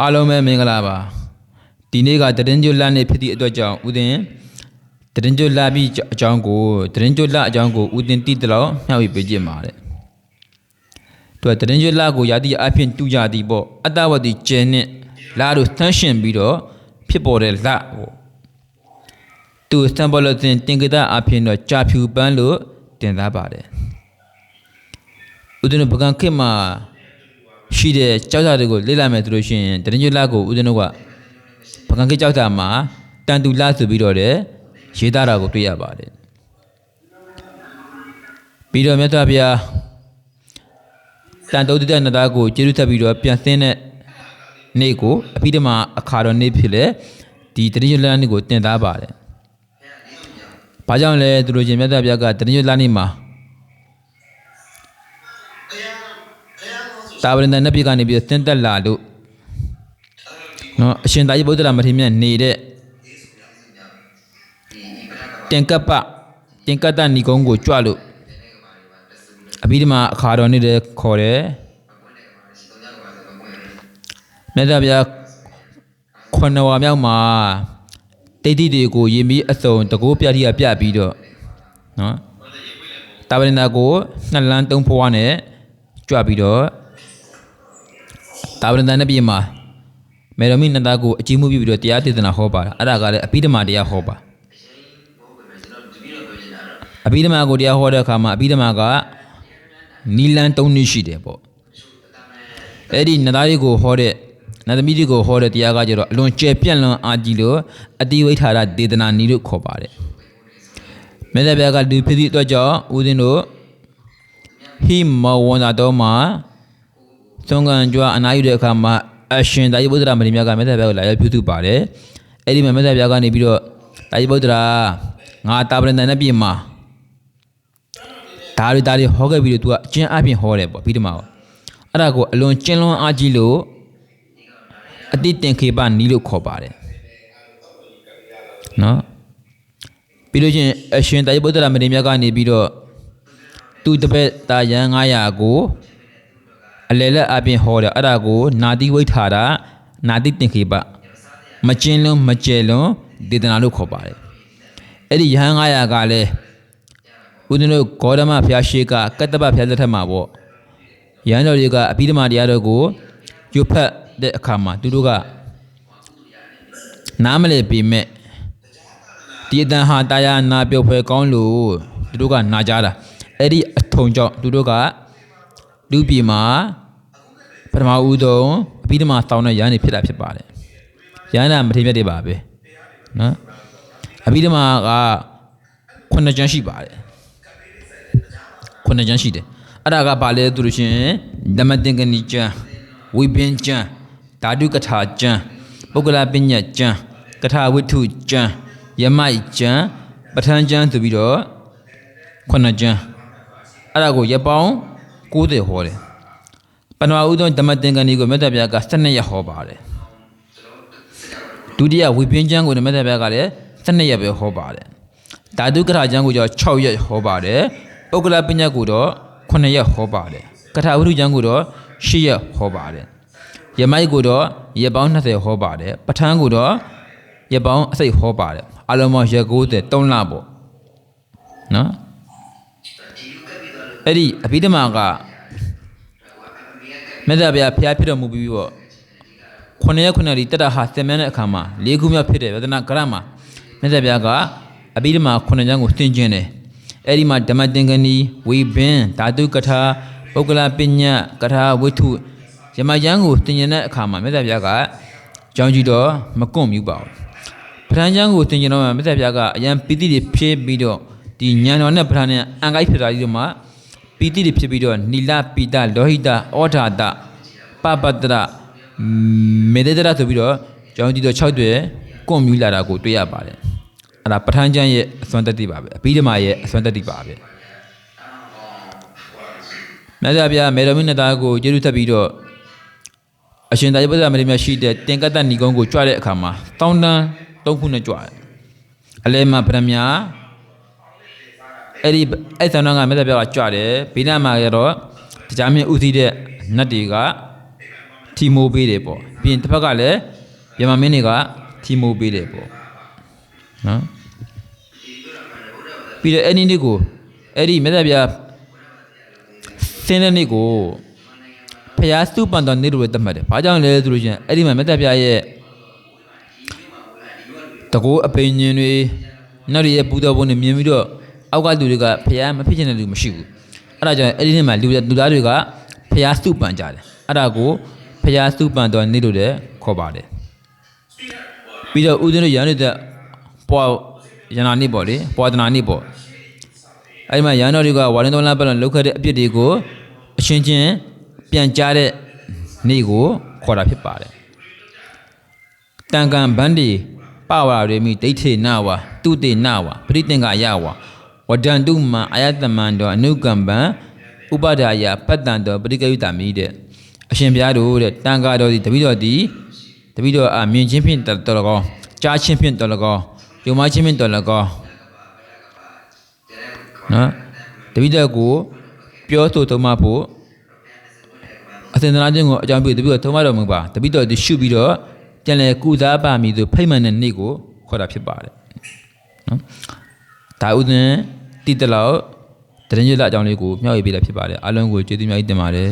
အားလုံးပဲမင်္ဂလာပါဒီနေ့ကတရင်ကျွလနေ့ဖြစ်သည့်အတွက်ကြောင့်ဦးတင်တရင်ကျွလပြီးအကြောင်းကိုတရင်ကျွလအကြောင်းကိုဦးတင်တည်တယ်လို့မျှဝေပေးခြင်းပါတယ်သူကတရင်ကျွလကိုရာသီအဖြစ်တူကြသည်ပေါ့အတ္တဝတိကျဲနဲ့လာတို့သန်းရှင်ပြီးတော့ဖြစ်ပေါ်တဲ့လပေါ့သူစံပေါ်လို့တင်တင်ကြတာအဖြစ်တော့ကြာဖြူပန်းလို့တင်သားပါတယ်ဦးတင်တို့ပကံခေတ်မှာ ရှိတဲ့ကြောက်ကြတွေကိုလေ့လာမယ်ဆိုလို့ရှိရင်တရင်ကျွလကိုဦးတင်တို့ကပကံကိကြောက်တာမှာတန်တူလာဆိုပြီးတော့တဲ့ရေးသားတာကိုတွေ့ရပါတယ်ပြီးတော့မြတ်စွာဘုရားတန်တုတ်တဲ့နတ်သားကိုကျေးဇူးဆက်ပြီးတော့ပြန်ဆင်းတဲ့နေ့ကိုအပိဓမ္မာအခါတော်နေ့ဖြစ်လေဒီတတိယလမ်းနေ့ကိုတင်သားပါတယ်။ဘာကြောင့်လဲသူတို့ချင်းမြတ်စွာဘုရားကတတိယလမ်းနေ့မှာ တာဝရဏနတ်ပြည်ကနေပြီးတော့ဆင်းသက်လာလို့နော်အရှင်သာရိပုတ္တရာမထေရမြတ်နေတဲ့တင်ကပ္ပတင်ကတ္တဏီကုန်းကိုကြွလို့အဘိဓမ္မာအခါတော်နေ့တည်းခေါ်တယ်မြတ်စွာဘုရားခွန်နဝါမြောက်မှာတိတ်တိတွေကိုယင်ပြီးအစုံတကိုးပြတိကပြပြီးတော့နော်တာဝရဏကိုနှစ်လမ်းသုံးဖွားနဲ့ကြွပြီးတော့ တာဝရဏနဲ့ပြည်မှာမေရမိနန္ဒကိုအကြီးမှုပြုပြီးတော့တရားဒေသနာဟောပါတာအဲ့ဒါကလည်းအပိဓမ္မာတရားဟောပါအပိဓမ္မာကိုတရားဟောတဲ့အခါမှာအပိဓမ္မာကနီလန်၃နည်းရှိတယ်ပေါ့အဲ့ဒီနန္ဒရီကိုဟောတဲ့နန္ဒမိတိကိုဟောတဲ့တရားကကျတော့အလွန်ကျယ်ပြန့်လွန်အားကြီးလို့အတိဝိထာရဒေသနာနီလို့ခေါ်ပါတယ်မေတ္တာပြကလူဖြစ်သည့်အတွက်ကြောင့်ဦးဇင်းတို့ဟိမဝန္တာတော်မှာ သုံးကန်ကြွအနာယူတဲ့အခါမှာအရှင်တာယဗုဒ္ဓရာမဏိမြတ်ကမေတ္တာပြကိုလာရောက်ပြုစုပါတယ်အဲ့ဒီမှာမေတ္တာပြကနေပြီးတော့တာယဗုဒ္ဓရာငါတာပရဏနဲ့ပြင်မှာဒါရီဒါရီဟောခဲ့ပြီးတော့ तू ကအကျဉ်းအပြင်ဟောတယ်ပေါ့ပြီးတော့မှာအဲ့ဒါကိုအလွန်ကျဉ်းလွန်အားကြီးလို့အတိတင်ခေပနီးလို့ခေါ်ပါတယ်နော်ပြီးလို့ချင်းအရှင်တာယဗုဒ္ဓရာမဏိမြတ်ကနေပြီးတော့သူတပည့်တာယံ900ကို အလယ်လက်အပြင်ဟောတယ်အဲ့ဒါကိုနာတိဝိထာရနာတိတင်ခေပမကျင်းလုံးမကျဲလုံးဒေသနာလို့ခေါ်ပါတယ်အဲ့ဒီယဟန်900ကလည်းဦးဇင်းတို့ဂေါတမဘုရားရှိကကတ္တပဘုရားလက်ထက်မှာပေါ့ယဟန်တော်တွေကအဘိဓမ္မာတရားတော်ကိုကျွတ်ဖတ်တဲ့အခါမှာသူတို့ကနားမလည်ပေမဲ့ဒီအတန်ဟာတရားနာပြောဖွယ်ကောင်းလို့သူတို့ကနာကြတာအဲ့ဒီအထုံကြောင့်သူတို့ကလူပြည်မှာ ပထမဦးဆုံးအဘိဓမ္မာတောင်းတဲ့ရဟန်းနေဖြစ်တာဖြစ်ပါတယ်။ရဟန်းနာမထေရမြတ်တွေပါပဲ။နော်။အဘိဓမ္မာကခုနှစ်ကျမ်းရှိပါတယ်။ခုနှစ်ကျမ်းရှိတယ်။အဲ့ဒါကဘာလဲသူလို့ရှရင်ဓမ္မသင်္ကနီကျမ်းဝိပင်းကျမ်းဓာတုကထာကျမ်းပုဂ္ဂလပညတ်ကျမ်းကထာဝိထုကျမ်းယမိုက်ကျမ်းပဋ္ဌာန်းကျမ်းဆိုပြီးတော့ခုနှစ်ကျမ်းအဲ့ဒါကိုရပောင်း90ဟောတယ် ပဏာဥဒ္ဒဓမ္မသင်္ကန်းဒီကိုမြတ်စွာဘုရားက12ရက်ဟောပါတယ်ဒုတိယဝိပင်းကျမ်းကိုမြတ်စွာဘုရားကလည်း12ရက်ပဲဟောပါတယ်ဓာတုကထာကျမ်းကိုကျတော့6ရက်ဟောပါတယ်ဥက္ကလပညာကိုတော့9ရက်ဟောပါတယ်ကထာဝိထုကျမ်းကိုတော့10ရက်ဟောပါတယ်ယမိုက်ကိုတော့ရက်ပေါင်း20ဟောပါတယ်ပဋ္ဌာန်းကိုတော့ရက်ပေါင်းအစိတ်ဟောပါတယ်အလုံးပေါင်းရက်90 3လပေါ့နော်အဲ့ဒီအဘိဓမ္မာက မေတ္တာဗျာဖျားဖြစ်တော်မူပြီးတော့ခုနှစ်ရက်ခုနှစ်ဒီတတဟာသင်မြန်းတဲ့အခါမှာ၄ခုမြောက်ဖြစ်တဲ့ဝဒနာကရမှာမေတ္တာဗျာကအဘိဓမ္မာခုနှစ်ကျမ်းကိုသင်ကျင်တယ်အဲ့ဒီမှာဓမ္မသင်္ကနီဝေဘင်းဓာတုကထာပုဂ္ဂလပညာကထာဝိထုယမယံကိုသင်ကျင်တဲ့အခါမှာမေတ္တာဗျာကကြောင်းကြည့်တော့မကွန့်မြူပါဘူးပဋ္ဌာန်းကျမ်းကိုသင်ကျင်တော့မေတ္တာဗျာကအယံပိတိတွေဖြည့်ပြီးတော့ဒီညံတော်နဲ့ပဋ္ဌာန်းနဲ့အံကိုက်ဖြစ်တာကြီးတို့မှာ ပီတိတွေဖြစ်ပြီးတော့နီလပိတလောဟိတဩဓာတပပတ္တရမေတ္တရဆိုပြီးတော့ကျောင်းကြည့်တော့6တွေ့ကွန်မြူလာတာကိုတွေ့ရပါတယ်အဲ့ဒါပဋ္ဌာန်းကျမ်းရဲ့အစွမ်းတတိပါပဲအဘိဓမ္မာရဲ့အစွမ်းတတိပါပဲမြတ်စွာဘုရားမေရမိနတာကိုကျေးဇူးသက်ပြီးတော့အရှင်သာရိပုတ္တရာမထေရမြတ်ရှိတဲ့တင်ကတ္တဏီကုန်းကိုကြွတဲ့အခါမှာတောင်းတန်း၃ခုနဲ့ကြွတယ်အလဲမှာဗရမ ्या အဲ့ဒီအဲ့ဆန္ဒကမေတ္တာပြောကကြွတယ်ဘေးနားမှာရတော့တရားမင်းဥသိတဲ့နတ်တွေကထထီမိုးပေးတယ်ပေါ့ပြီးရင်တစ်ဖက်ကလည်းမြန်မာမင်းတွေကထီမိုးပေးတယ်ပေါ့နော်ပြီးတော့အဲ့ဒီနေ့ကိုအဲ့ဒီမြတ်ဗျာစင်းတဲ့နေ့ကိုဖျားစုပန်တော်နေ့လို့လည်းသတ်မှတ်တယ်ဘာကြောင့်လဲဆိုလို့ရှိရင်အဲ့ဒီမှာမြတ်ဗျာရဲ့တကောအပိန်ညင်တွေနောက်ရရဲ့ပူတော်ဘုံတွေမြင်ပြီးတော့ အောက်ကလူတွေကဖျားမဖြစ်ချင်တဲ့လူမရှိဘူးအဲ့ဒါကြောင့်အဲ့ဒီနေ့မှာလူလူသားတွေကဖျားစုပန်ကြတယ်အဲ့ဒါကိုဖျားစုပန်တော်နေ့လို့လည်းခေါ်ပါတယ်ပြီးတော့ဦးဇင်းတို့ရန်နေတဲ့ပွားရနာနေ့ပေါ့လေပွာဒနာနေ့ပေါ့အဲ့ဒီမှာရန်တော်တွေကဝါရင်တော်လာပတ်လောက်ခဲ့တဲ့အပြစ်တွေကိုအချင်းချင်းပြန်ကြားတဲ့နေ့ကိုခေါ်တာဖြစ်ပါတယ်တန်ကန်ဗန္ဒီပဝရရေမိဒိဋ္ဌိနဝတုတေနဝပရိသင်္ကာယဝ ဝဒန္တုမံအာယတမံတောအနုကမ္ပံဥပဒါယပတ္တံတောပရိကယုတမိတဲ့အရှင်ဘုရားတို့တဲ့တန်ကာတော်ဒီတပိတော်ဒီတပိတော်အမြင်ချင်းဖြင့်တော်လကောကြားချင်းဖြင့်တော်လကောယုံမချင်းဖြင့်တော်လကောနော်တပိတော်ကိုပြောဆိုသုံးမဖို့အသင်္သနာချင်းကိုအကြောင်းပြုတပိတော်သုံးမတော်မူပါတပိတော်ဒီရှုပြီးတော့ပြန်လဲကုစားပါမည်သူဖိတ်မှန်တဲ့နေ့ကိုခေါ်တာဖြစ်ပါတယ်နော်ဒါဥဒင်း တိတလောက်တရင်ရလအကြောင်းလေးကိုမျှဝေပေးတာဖြစ်ပါတယ်အားလုံးကိုကျေးဇူးများကြီးတင်ပါတယ်